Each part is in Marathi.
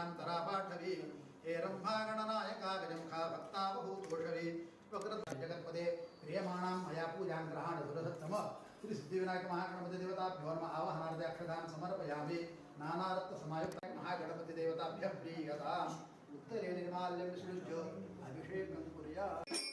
वेदान्तरा पाठवी हे रंभागणनायका गजमुखा भक्ता बहुतोषवी जगत्पदे प्रियमाणां मया पूजां ग्रहाण दुरधत्तम श्रीसिद्धिविनायकमहागणपतिदेवताभ्यो नम महागणपती आवाहनार्थे अक्षदान समर्पयामि नानारत्न महागणपतिदेवताभ्यः प्रीयताम् उत्तरे निर्माल्यं विसृज्य अभिषेकं कुर्यात्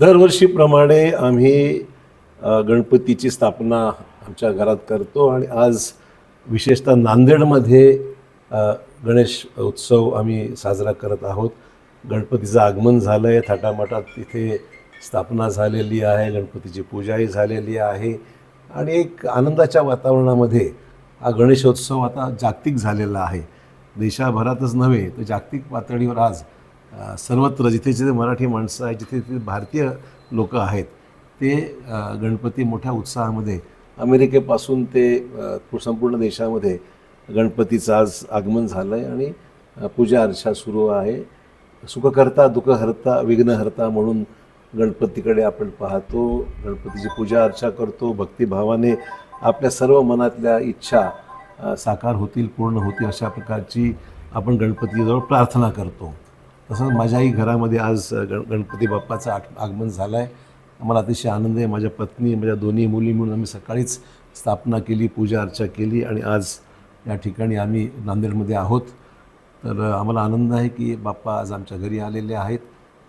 दरवर्षीप्रमाणे आम्ही गणपतीची स्थापना आमच्या घरात करतो आणि आज विशेषतः नांदेडमध्ये गणेश उत्सव आम्ही साजरा करत आहोत. गणपतीचं आगमन झालं आहे थाटामाटात तिथे स्थापना झालेली आहे गणपतीची पूजाही झालेली आहे आणि एक आनंदाच्या वातावरणामध्ये हा गणेशोत्सव आता जागतिक झालेला आहे. देशाभरातच नव्हे तर जागतिक पातळीवर आज सर्वत्र जिथे जिथे मराठी माणसं आहेत जिथे जिथे भारतीय लोक आहेत ते गणपती मोठ्या उत्साहामध्ये अमेरिकेपासून ते संपूर्ण देशामध्ये गणपतीचं आज आगमन झालं आहे आणि पूजा अर्चा सुरू आहे. सुखकर्ता दुःखहर्ता विघ्नहर्ता म्हणून गणपतीकडे आपण पाहतो गणपतीची पूजा अर्चा करतो भक्तिभावाने आपल्या सर्व मनातल्या इच्छा साकार होतील पूर्ण होतील अशा प्रकारची आपण गणपतीजवळ प्रार्थना करतो. तसंच माझ्याही घरामध्ये आज गण गणपती बाप्पाचं आठ आगमन झालं आहे आम्हाला अतिशय आनंद आहे. माझ्या पत्नी माझ्या दोन्ही मुली म्हणून आम्ही सकाळीच स्थापना केली पूजा अर्चा केली आणि आज या ठिकाणी आम्ही नांदेडमध्ये आहोत. तर आम्हाला आनंद आहे की बाप्पा आज आमच्या घरी आलेले आहेत.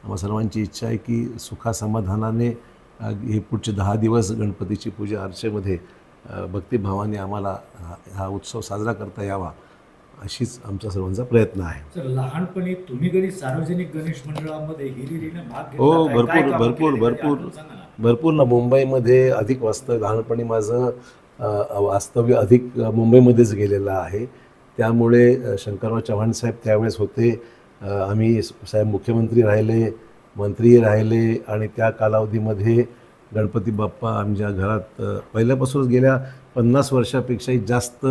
आम्हा सर्वांची इच्छा आहे की सुखासमाधानाने हे पुढचे दहा दिवस गणपतीची पूजा अर्चेमध्ये भक्तिभावाने आम्हाला हा हा उत्सव साजरा करता यावा. अशीच आमचा सर्वांचा प्रयत्न आहे सर लहानपणी तुम्ही कधी सार्वजनिक गणेश मंडळामध्ये भाग हो, भरपूर- भरपूर-? भरपूर. भरपूर ना मुंबईमध्ये अधिक वास्तव लहानपणी माझं वास्तव्य अधिक मुंबईमध्येच गेलेलं आहे त्यामुळे शंकरराव चव्हाण साहेब त्यावेळेस होते आम्ही साहेब मुख्यमंत्री राहिले मंत्री राहिले आणि त्या कालावधीमध्ये गणपती बाप्पा आमच्या घरात पहिल्यापासूनच गेल्या पन्नास वर्षापेक्षाही जास्त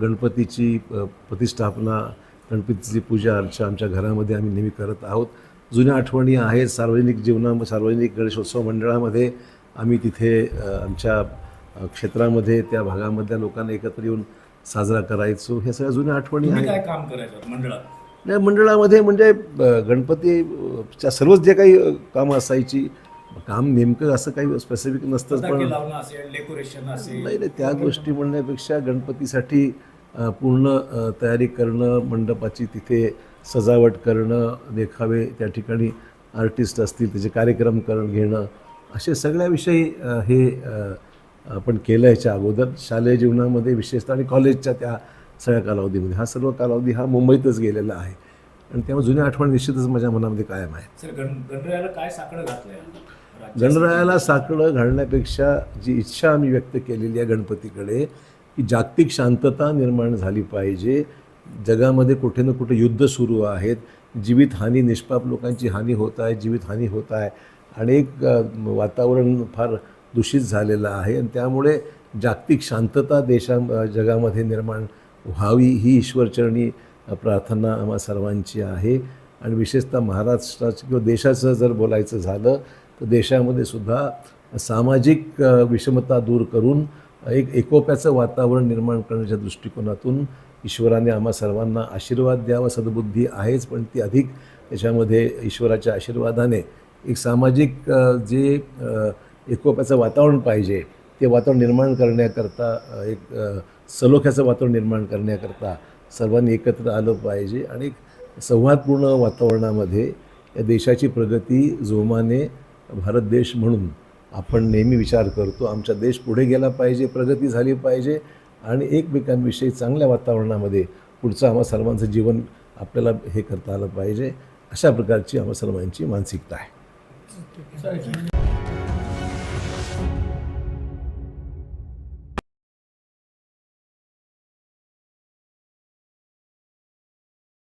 गणपतीची प्रतिष्ठापना गणपतीची पूजा अर्चा आमच्या घरामध्ये आम्ही नेहमी करत आहोत. जुन्या आठवणी आहेत सार्वजनिक जीवना सार्वजनिक गणेशोत्सव मंडळामध्ये आम्ही तिथे आमच्या क्षेत्रामध्ये त्या भागामधल्या लोकांना एकत्र येऊन साजरा करायचो. ह्या सगळ्या जुन्या आठवणी आहेत. काय काम करायचं मंडळात? मंडळामध्ये म्हणजे गणपतीच्या सर्वच जे काही कामं असायची काम नेमकं असं काही स्पेसिफिक नसतंच फटाके पण डेकोरेशन असेल नाही नाही त्या गोष्टी म्हणण्यापेक्षा गणपतीसाठी पूर्ण तयारी करणं मंडपाची तिथे सजावट करणं देखावे त्या ठिकाणी आर्टिस्ट असतील त्याचे कार्यक्रम करून घेणं असे सगळ्याविषयी हे आपण केलं ह्याच्या अगोदर. शालेय जीवनामध्ये विशेषतः आणि कॉलेजच्या त्या सगळ्या कालावधीमध्ये. हा सर्व कालावधी हा मुंबईतच गेलेला आहे. आणि त्यामुळे जुन्या आठवण निश्चितच माझ्या मनामध्ये कायम आहे सर गण गणरायाला काय साकडं राज्यासाठी? गणरायाला साकडं घालण्यापेक्षा जी इच्छा आम्ही व्यक्त केलेली आहे गणपतीकडे की जागतिक शांतता निर्माण झाली पाहिजे. जगामध्ये कुठे ना कुठे युद्ध सुरू आहेत. जीवितहानी निष्पाप लोकांची हानी होत आहे जीवितहानी होत आहे. अनेक वातावरण फार दूषित झालेलं आहे. आणि त्यामुळे जागतिक शांतता देशा जगामध्ये निर्माण व्हावी ही ईश्वरचरणी प्रार्थना आम्हा सर्वांची आहे. आणि विशेषतः महाराष्ट्राचं किंवा देशाचं जर बोलायचं झालं तर देशामध्ये सुद्धा सामाजिक विषमता दूर करून एक एकोप्याचं वातावरण निर्माण करण्याच्या दृष्टिकोनातून ईश्वराने आम्हा सर्वांना आशीर्वाद द्यावा सद्बुद्धी आहेच पण ती अधिक त्याच्यामध्ये ईश्वराच्या आशीर्वादाने एक सामाजिक जे एकोप्याचं वातावरण पाहिजे ते वातावरण निर्माण करण्याकरता एक सलोख्याचं वातावरण निर्माण करण्याकरता सर्वांनी एकत्र आलं पाहिजे आणि एक संवादपूर्ण वातावरणामध्ये या देशाची प्रगती जोमाने भारत देश म्हणून आपण नेहमी विचार करतो आमचा देश पुढे गेला पाहिजे प्रगती झाली पाहिजे आणि एकमेकांविषयी चांगल्या वातावरणामध्ये पुढचं आम्हा सर्वांचं जीवन आपल्याला हे करता आलं पाहिजे अशा प्रकारची आम्हा सर्वांची मानसिकता आहे चालेल.